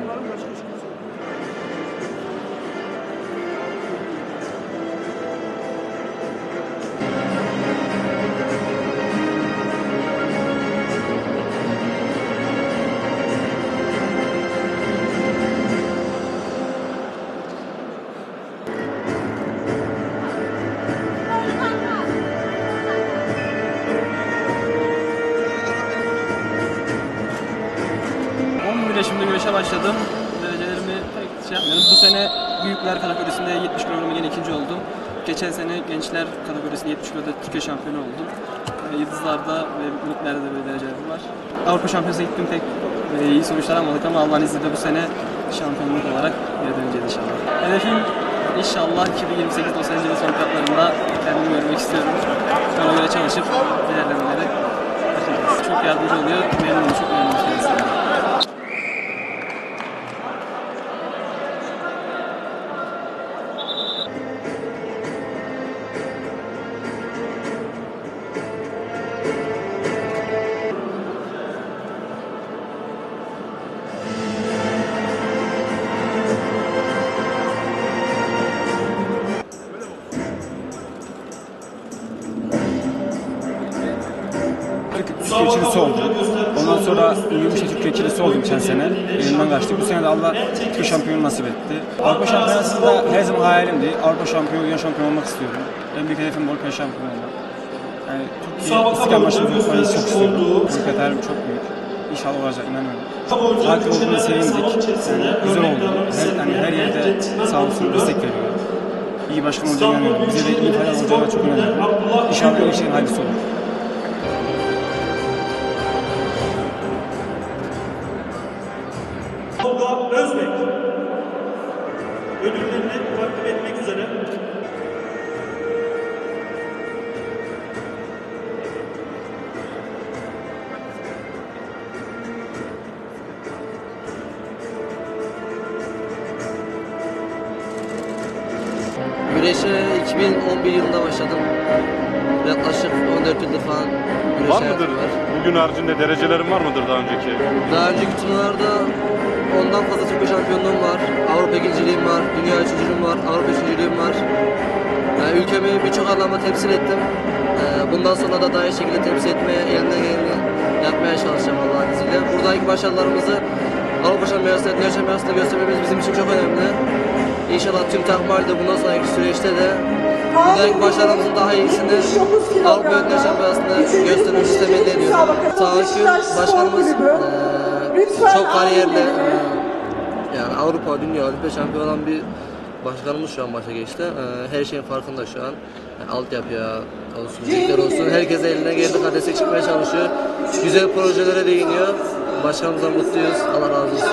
Sayın Bakanım başka yarışa başladım. Derecelerimi pek şey yapmıyorum. Bu sene büyükler kategorisinde 70 kilogramı yine ikinci oldum. Geçen sene gençler kategorisinde 70 kiloda Türkiye şampiyonu oldum. Ee, Yıldızlarda ve miniklerde de böyle derecelerim var. Avrupa Şampiyonası'na gittim pek e, iyi sonuçlar almadık ama Allah'ın izniyle bu sene şampiyonluk olarak geri döneceğiz inşallah. Hedefim inşallah 2028 Los Angeles Olimpiyatlarında kendimi görmek istiyorum. Ona göre çalışıp yapacağız. Çok yardımcı oluyor. Memnunum, çok memnunum ikincisi oldu. Ondan sonra Yumuşa Türkiye ikincisi oldum geçen sene. Elimden kaçtı. Bu sene de Allah Türkiye şampiyonu nasip etti. Avrupa Şampiyonası'nda her zaman hayalimdi. Avrupa şampiyonu, dünya şampiyonu olmak istiyorum. En büyük hedefim Avrupa şampiyonu olmak. Yani Türkiye Marşı'nı unutmayı çok istiyorum. Büyük hayalim çok büyük. İnşallah olacak inanıyorum. Takip olduğuna sevindik. Yani güzel oldu. Her, yani her yerde sağ olsun destek veriyor. İyi başkan olacağına inanıyorum. Bize de iyi faydalı olacağına çok inanıyorum. İnşallah iyi şeyin hayırlısı olur. Güreşe 2011 yılında başladım. Yaklaşık 14 yıldır falan güreş Var mıdır? var. Bugün haricinde derecelerin var mıdır daha önceki? Daha önceki turnuvalarda ondan fazla Türkiye şampiyonluğum var. Avrupa ikinciliğim var, dünya üçüncülüğüm var, Avrupa üçüncülüğüm var. Yani ülkemi birçok anlamda temsil ettim. Ee, Bundan sonra da daha iyi şekilde temsil etmeye, elimden geleni yapmaya çalışacağım Allah'ın izniyle. Buradaki başarılarımızı Avrupa Şampiyonası'nda, Dünya Şampiyonası'nda göstermemiz bizim için çok önemli. İnşallah tüm takım halinde bundan sonraki süreçte de buradaki başarımızın daha iyisini Avrupa Dünya Şampiyonası'nda göstermemizi temenni ediyorum. Tahakküm başkanımız eee, çok kariyerli eee, yani Avrupa, Dünya, Avrupa şampiyonu olan bir başkanımız şu an başa geçti. Eee, her şeyin farkında şu an. Yani altyapıya olsun, ligler olsun. Herkes eline geldiği kadar destek çıkmaya çalışıyor. Güzel projelere değiniyor. Başkanımızdan mutluyuz. Allah razı olsun.